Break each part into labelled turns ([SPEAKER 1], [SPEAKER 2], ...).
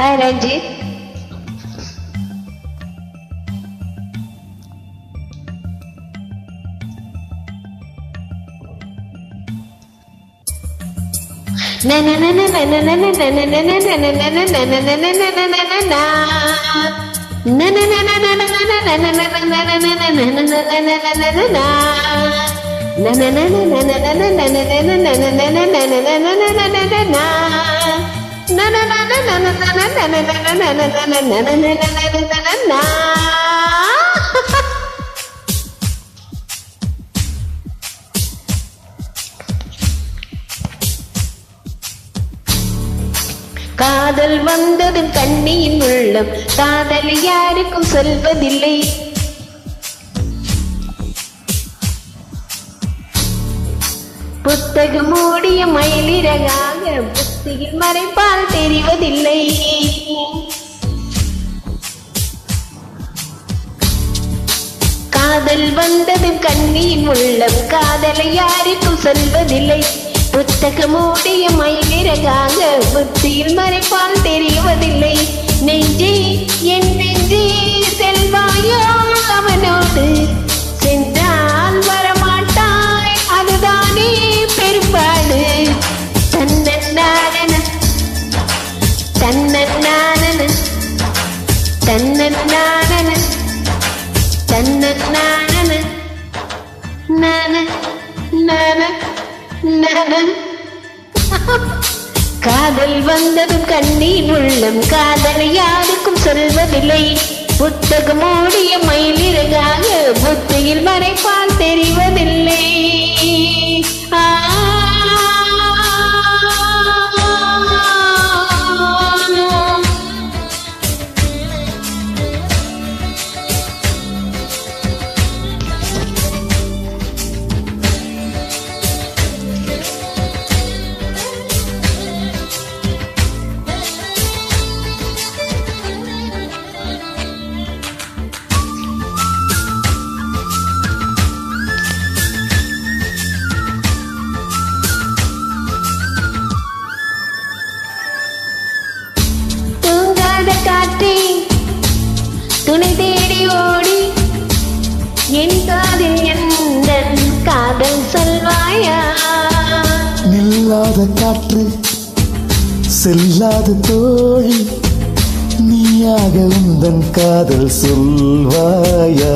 [SPEAKER 1] Hi Ranjit. காதல் வந்தது கண்ணியின் உள்ளம் காதல் யாருக்கும் சொல்வதில்லை. புத்தகம் மூடிய மயிலிறகாக புத்தியில் மறைப்பால் தெரிவதில்லை. காதல் வந்தது கண்ணியின் உள்ளம் காதலை யாருக்கும் சொல்வதில்லை புத்தகம் மூடிய மயிலிறகாக புத்தியில் மறைப்பால் தெரிவதில்லை. நெஞ்சே என் நெஞ்சே செல்வாயோ அவனோடு தன்னன்னான தன்னன்னான நான நான நான காதல் வந்ததும் கண்ணீர் உள்ளம் காதலை யாருக்கும் சொல்வதில்லை. புத்தகம் மூடிய மயிலிறகாக புத்தியில் மறைப்பால் தெரிவதில்லை.
[SPEAKER 2] நில்லாத காற்று செல்லாத தோழி. நீயாக உந்தன் காதல் சொல்வாயா?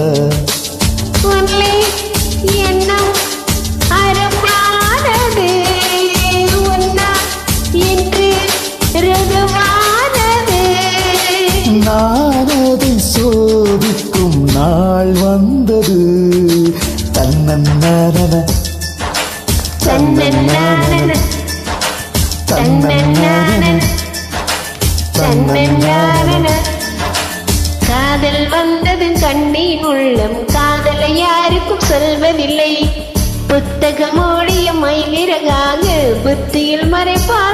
[SPEAKER 2] நானதை சோதிக்கும் நாள் வந்தது. தன்னன்னான
[SPEAKER 1] தன்னன்னான தன்னன்னான தன்னன்னான காதல் வந்தது கண்ணீர் உள்ளம் காதலை யாருக்கும் சொல்வதில்லை. புத்தகம் ஓடிய மயிலிறகாக புத்தியில் மறைப்பார்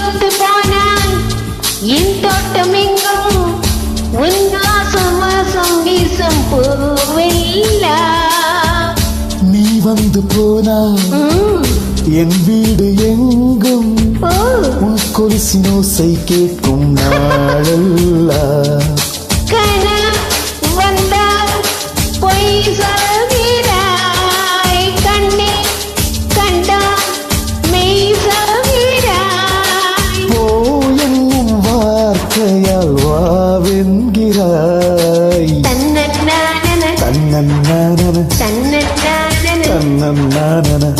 [SPEAKER 1] நீ வந்து போனாய் என் தோட்டம் எங்கும் உன் வாசம் வாசம் பூவெல்லாம்
[SPEAKER 2] நீ வந்து போனா என் வீடு எங்கும் உன் கொலுசின் ஓசை கேட்கும் நாளெல்லாம்
[SPEAKER 1] தன்னன்னானன.
[SPEAKER 2] தன்னன்னானன,
[SPEAKER 1] தன்னன்னானன.
[SPEAKER 2] தன்னன்னானன.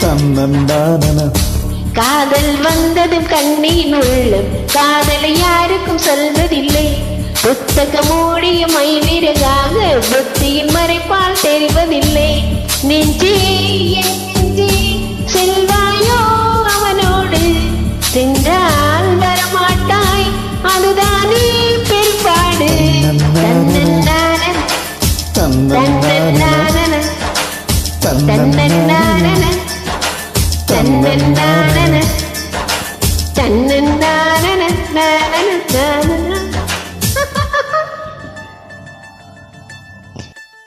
[SPEAKER 1] தன்னன்னானன. காதல் வந்ததும் கண்ணீர் உள்ளம். காதலை யாருக்கும் சொல்வதில்லை. புத்தகம் மூடிய மயிலிறகாக புத்தியின் தெரிவதில்லை. நெஞ்சே தன்னன்னான
[SPEAKER 2] தன்னன்னானன